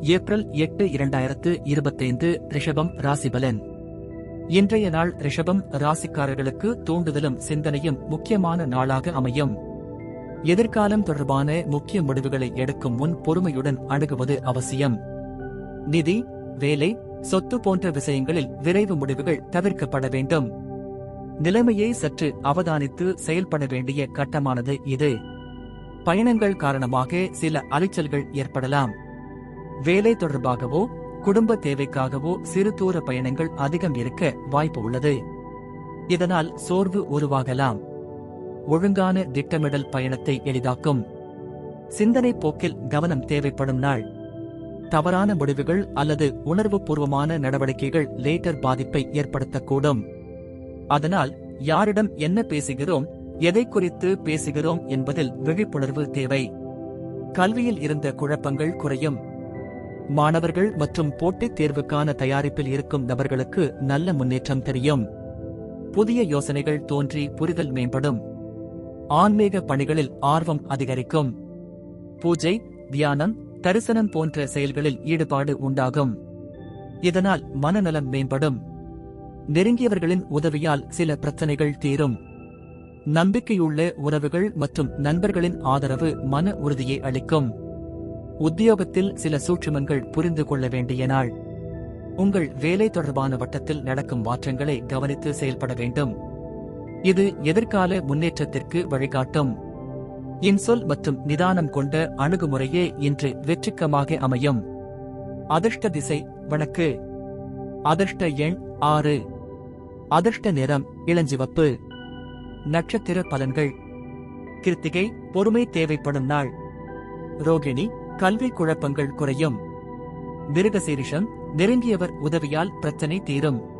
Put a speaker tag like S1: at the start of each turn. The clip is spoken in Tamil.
S1: ஏப்ரல் எட்டு இரண்டாயிரத்து இருபத்தைந்து ரிஷபம் ராசிபலன் இன்றைய நாள் ரிஷபம் ராசிக்காரர்களுக்கு தூண்டுதலும் சிந்தனையும் முக்கியமான நாளாக அமையும். எதிர்காலம் தொடர்பான முக்கிய முடிவுகளை எடுக்கும் முன் பொறுமையுடன் அணுகுவது அவசியம். நிதி வேலை சொத்து போன்ற விஷயங்களில் விரைவு முடிவுகள் தவிர்க்கப்பட வேண்டும். நிலைமையை சற்று அவதானித்து செயல்பட வேண்டிய கட்டமானது இது. பயணங்கள் காரணமாக சில அலைச்சல்கள் ஏற்படலாம். வேலை தொடர்பாகவோ குடும்ப தேவைக்காகவோ சிறு தூர பயணங்கள் அதிகம் இருக்க வாய்ப்பு உள்ளது. இதனால் சோர்வு உருவாகலாம். ஒழுங்கான திட்டமிடல் பயணத்தை எளிதாக்கும். சிந்தனை போக்கில் கவனம் தேவைப்படும் நாள். தவறான முடிவுகள் அல்லது உணர்வுபூர்வமான நடவடிக்கைகள் லேட்டர் பாதிப்பை ஏற்படுத்தக்கூடும். அதனால் யாரிடம் என்ன பேசுகிறோம் எதை குறித்து பேசுகிறோம் என்பதில் விழிப்புணர்வு தேவை. கல்வியில் இருந்த குழப்பங்கள் குறையும். மாணவர்கள் மற்றும் போட்டித் தேர்வுக்கான தயாரிப்பில் இருக்கும் நபர்களுக்கு நல்ல முன்னேற்றம் தெரியும். புதிய யோசனைகள் தோன்றி புரிதல் மேம்படும். ஆன்மீக பணிகளில் ஆர்வம் அதிகரிக்கும். பூஜை தியானம் தரிசனம் போன்ற செயல்களில் ஈடுபாடு உண்டாகும். இதனால் மனநலம் மேம்படும். நெருங்கியவர்களின் உதவியால் சில பிரச்சனைகள் தீரும். நம்பிக்கையுள்ள உறவுகள் மற்றும் நண்பர்களின் ஆதரவு மன உறுதியை அளிக்கும். உத்தியோகத்தில் சில சூட்சுமங்கள் புரிந்து கொள்ள வேண்டிய நாள். உங்கள் வேலை தொடர்பான வட்டத்தில் நடக்கும் மாற்றங்களை கவனித்து செயல்பட வேண்டும். இது எதிர்கால முன்னேற்றத்திற்கு வழிகாட்டும். இன்சொல் மற்றும் நிதானம் கொண்ட அணுகுமுறையே இன்று வெற்றிக்கமாக அமையும். அதிர்ஷ்ட திசை வழக்கு. அதிர்ஷ்ட எண் ஆறு. அதிர்ஷ்ட நிறம் இளஞ்சிவப்பு. நட்சத்திர பலன்கள். கிருத்திகை பொறுமை தேவைப்படும் நாள். ரோகிணி கல்வி குழப்பங்கள் குறையும். மிருகசீரிஷம் நெருங்கியவர் உதவியால் பிரச்சனை தீரும்.